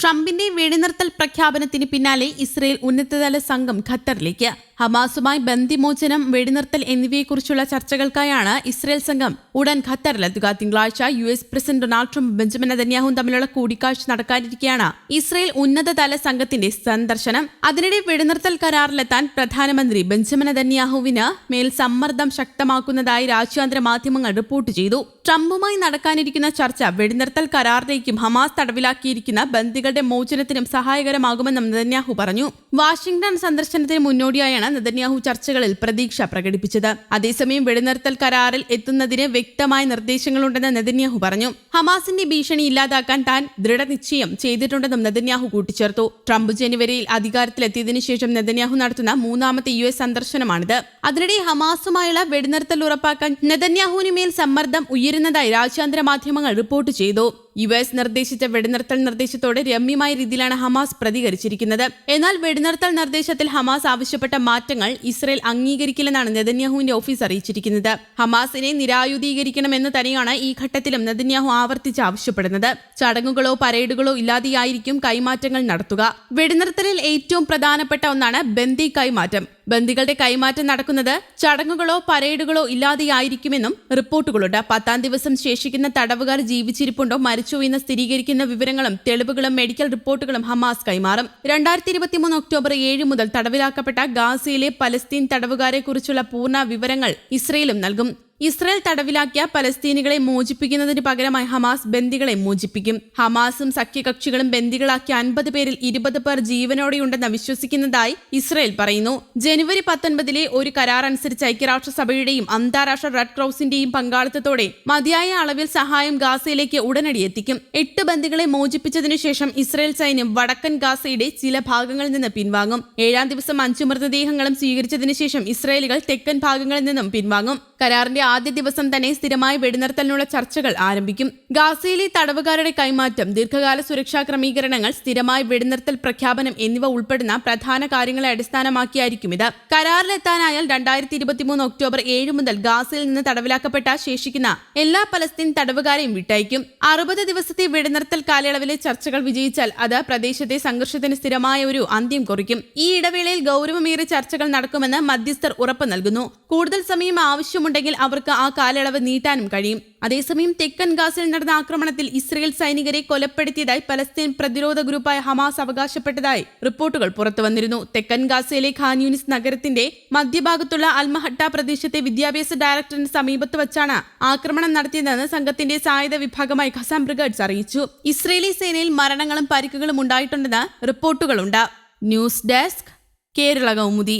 ട്രംപിന്റെ വെടിനിർത്തൽ പ്രഖ്യാപനത്തിന് പിന്നാലെ ഇസ്രയേൽ ഉന്നതതല സംഘം ഖത്തറിലേക്ക്. ഹമാസുമായി ബന്ധിമോചനം വെടിനിർത്തൽ എന്നിവയെക്കുറിച്ചുള്ള ചർച്ചകൾക്കായാണ് ഇസ്രയേൽ സംഘം ഉടൻ ഖത്തറിലെത്തുക തിങ്കളാഴ്ച U S president Donald Trump Benjamin നെതന്യാഹുവും തമ്മിലുള്ള കൂടിക്കാഴ്ച നടക്കാനിരിക്കെയാണ്. ഇസ്രയേൽ ഉന്നതതല സംഘത്തിന്റെ സന്ദർശനം. അതിനിടെ വെടിനിർത്തൽ കരാറിലെത്താൻ പ്രധാനമന്ത്രി ബെഞ്ചമിൻ നെതന്യാഹുവിന് മേൽ സമ്മർദ്ദം ശക്തമാക്കുന്നതായി രാജ്യാന്തര മാധ്യമങ്ങൾ റിപ്പോർട്ട് ചെയ്തു. ട്രംപുമായി നടക്കാനിരിക്കുന്ന ചർച്ച വെടിനിർത്തൽ കരാറിലേക്കും ഹമാസ് തടവിലാക്കിയിരിക്കുന്ന ബന്ദികളുടെ മോചനത്തിനും സഹായകരമാകുമെന്നും നെതന്യാഹു പറഞ്ഞു. വാഷിംഗ്ടൺ സന്ദർശനത്തിന് മുന്നോടിയായാണ് നെതന്യാഹു ചർച്ചകളിൽ പ്രതീക്ഷ പ്രകടിപ്പിച്ചത്. അതേസമയം വെടിനിർത്തൽ കരാറിൽ എത്തുന്നതിന് വ്യക്തമായ നിർദ്ദേശങ്ങളുണ്ടെന്ന് നെതന്യാഹു പറഞ്ഞു. ഹമാസിന്റെ ഭീഷണി ഇല്ലാതാക്കാൻ താൻ ദൃഢനിശ്ചയം ചെയ്തിട്ടുണ്ടെന്നും നെതന്യാഹു കൂട്ടിച്ചേർത്തു. ട്രംപ് ജനുവരിയിൽ അധികാരത്തിലെത്തിയതിനു ശേഷം നെതന്യാഹു നടത്തുന്ന മൂന്നാമത്തെ യു എസ് സന്ദർശനമാണിത്. അതിനിടെ ഹമാസുമായുള്ള വെടിനിർത്തൽ ഉറപ്പാക്കാൻ നെതന്യാഹുവിന് മേൽ സമ്മർദ്ദം ഉയരുന്നതായി രാജ്യാന്തര മാധ്യമങ്ങൾ റിപ്പോർട്ട് ചെയ്തു. യു എസ് നിർദ്ദേശിച്ച വെടിനിർത്തൽ നിർദ്ദേശത്തോട് രമ്യമായ രീതിയിലാണ് ഹമാസ് പ്രതികരിച്ചിരിക്കുന്നത്. എന്നാൽ വെടിനിർത്തൽ നിർദ്ദേശത്തിൽ ഹമാസ് ആവശ്യപ്പെട്ട മാറ്റങ്ങൾ ഇസ്രയേൽ അംഗീകരിക്കില്ലെന്നാണ് നെതന്യാഹുവിന്റെ ഓഫീസ് അറിയിച്ചിരിക്കുന്നത്. ഹമാസിനെ നിരായുധീകരിക്കണമെന്ന് തന്നെയാണ് ഈ ഘട്ടത്തിലും നെതന്യാഹു ആവർത്തിച്ച് ആവശ്യപ്പെടുന്നത്. ചടങ്ങുകളോ പരേഡുകളോ ഇല്ലാതെയായിരിക്കും കൈമാറ്റങ്ങൾ നടത്തുക. വെടിനിർത്തലിൽ ഏറ്റവും പ്രധാനപ്പെട്ട ഒന്നാണ് ബന്ദി കൈമാറ്റം. ബന്ദികളുടെ കൈമാറ്റം നടക്കുന്നത് ചടങ്ങുകളോ പരേഡുകളോ ഇല്ലാതെയായിരിക്കുമെന്നും റിപ്പോർട്ടുകളുണ്ട്. പത്താം ദിവസം ശേഷിക്കുന്ന തടവുകാർ ജീവിച്ചിരിപ്പുണ്ടോ മരിച്ചോ എന്ന് സ്ഥിരീകരിക്കുന്ന വിവരങ്ങളും തെളിവുകളും മെഡിക്കൽ റിപ്പോർട്ടുകളും ഹമാസ് കൈമാറും. രണ്ടായിരത്തി ഇരുപത്തിമൂന്ന് ഒക്ടോബർ ഏഴ് മുതൽ തടവിലാക്കപ്പെട്ട ഗാസയിലെ പലസ്തീൻ തടവുകാരെക്കുറിച്ചുള്ള പൂർണ വിവരങ്ങൾ ഇസ്രയേലും നൽകും. ഇസ്രയേൽ തടവിലാക്കിയ പലസ്തീനികളെ മോചിപ്പിക്കുന്നതിന് പകരമായി ഹമാസ് ബന്ദികളെ മോചിപ്പിക്കും. ഹമാസും സഖ്യകക്ഷികളും ബന്ദികളാക്കിയ അൻപത് പേരിൽ ഇരുപത് പേർ ജീവനോടെയുണ്ടെന്ന് വിശ്വസിക്കുന്നതായി ഇസ്രയേൽ പറയുന്നു. ജനുവരി പത്തൊൻപതിലെ ഒരു കരാർ അനുസരിച്ച് ഐക്യരാഷ്ട്രസഭയുടെയും അന്താരാഷ്ട്ര റെഡ് ക്രോസിന്റെയും പങ്കാളിത്തത്തോടെ മതിയായ അളവിൽ സഹായം ഗാസയിലേക്ക് ഉടനടി എത്തിക്കും. എട്ട് ബന്ദികളെ മോചിപ്പിച്ചതിനു ശേഷം ഇസ്രയേൽ സൈന്യം വടക്കൻ ഗാസയുടെ ചില ഭാഗങ്ങളിൽ നിന്ന് പിൻവാങ്ങും. ഏഴാം ദിവസം അഞ്ചു മൃതദേഹങ്ങളും സ്വീകരിച്ചതിനു ശേഷം ഇസ്രയേലുകൾ തെക്കൻ ഭാഗങ്ങളിൽ നിന്നും പിൻവാങ്ങും. കരാറിന്റെ ആദ്യ ദിവസം തന്നെ സ്ഥിരമായി വെടിനിർത്തലിനുള്ള ചർച്ചകൾ ആരംഭിക്കും. ഗാസയിലെ തടവുകാരുടെ കൈമാറ്റം ദീർഘകാല സുരക്ഷാ ക്രമീകരണങ്ങൾ സ്ഥിരമായി വെടിനിർത്തൽ പ്രഖ്യാപനം എന്നിവ ഉൾപ്പെടുന്ന പ്രധാന കാര്യങ്ങളെ അടിസ്ഥാനമാക്കിയായിരിക്കും ഇത്. കരാറിലെത്താനായാൽ രണ്ടായിരത്തി ഇരുപത്തിമൂന്ന് ഒക്ടോബർ ഏഴ് മുതൽ ഗാസയിൽ നിന്ന് തടവിലാക്കപ്പെട്ട ശേഷിക്കുന്ന എല്ലാ പലസ്തീൻ തടവുകാരെയും വിട്ടയക്കും. അറുപത് ദിവസത്തെ വെടിനിർത്തൽ കാലയളവിലെ ചർച്ചകൾ വിജയിച്ചാൽ അത് പ്രദേശത്തെ സംഘർഷത്തിന് സ്ഥിരമായ ഒരു അന്ത്യം കുറിക്കും. ഈ ഇടവേളയിൽ ഗൗരവമേറിയ ചർച്ചകൾ നടക്കുമെന്ന് മധ്യസ്ഥർ ഉറപ്പ് നൽകുന്നു. കൂടുതൽ സമയം ആവശ്യമുണ്ടെങ്കിൽ അവർക്ക് ആ കാലയളവ് നീട്ടാനും കഴിയും. അതേസമയം തെക്കൻ ഗാസിൽ നടന്ന ആക്രമണത്തിൽ ഇസ്രയേൽ സൈനികരെ കൊലപ്പെടുത്തിയതായി പലസ്തീൻ പ്രതിരോധ ഗ്രൂപ്പായ ഹമാസ് അവകാശപ്പെട്ടതായി റിപ്പോർട്ടുകൾ പുറത്തുവന്നിരുന്നു. തെക്കൻ ഗാസയിലെ ഖാൻ യൂനിസ് നഗരത്തിന്റെ മധ്യഭാഗത്തുള്ള അൽമഹട്ട പ്രദേശത്തെ വിദ്യാഭ്യാസ ഡയറക്ടറിന് സമീപത്ത് വച്ചാണ് ആക്രമണം നടത്തിയതെന്ന് സംഘത്തിന്റെ സായുധ വിഭാഗമായി ഖസാം ബ്രിഗേഡ്സ് അറിയിച്ചു. ഇസ്രയേലി സേനയിൽ മരണങ്ങളും പരിക്കുകളും ഉണ്ടായിട്ടുണ്ടെന്ന് റിപ്പോർട്ടുകളുണ്ട്. News desk Kerala Kaumudi.